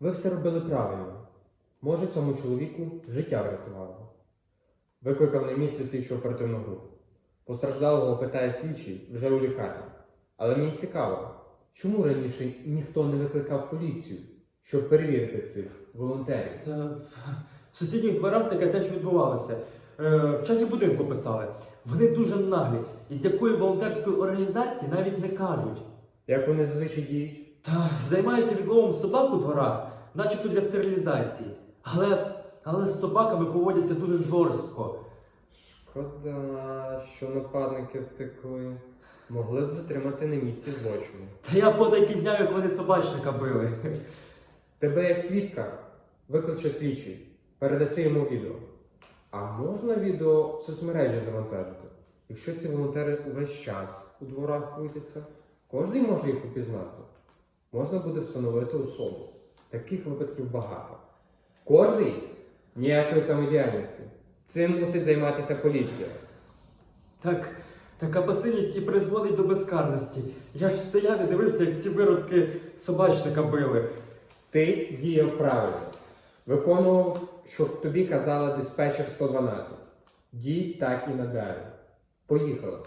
Ви все робили правильно. Може, цьому чоловіку життя врятувало. Викликав на місце слідчу оперативну групу. Постраждалого питає слідчий вже у лікарні. Але мені цікаво, чому раніше ніхто не викликав поліцію, щоб перевірити цих волонтерів? Та в сусідніх дворах таке теж відбувалося. Е, в чаті будинку писали. Вони дуже наглі. І з якої волонтерської організації навіть не кажуть. Як вони зазвичай діють? Та займаються відловом собак у дворах, начебто для стерилізації. Але, але з собаками поводяться дуже жорстко. Шкода, що нападники втекли. Могли б затримати на місці злочину. Та я подайки зняв, як вони собачника били. Тебе як свідка викличе слідчий, передаси йому відео. А можна відео в соцмережі завантажити? Якщо ці волонтери увесь час у дворах крутяться, кожен може їх упізнати. Можна буде встановити особу. Таких випадків багато. Кожний ніякої самодіяльності. Цим мусить займатися поліція. Так, така пасивність і призводить до безкарності. Я ж стояв і дивився, як ці виродки собачника били. Ти діяв правильно. Виконував, що тобі казала диспетчер 112. Дій так і надалі. Поїхали.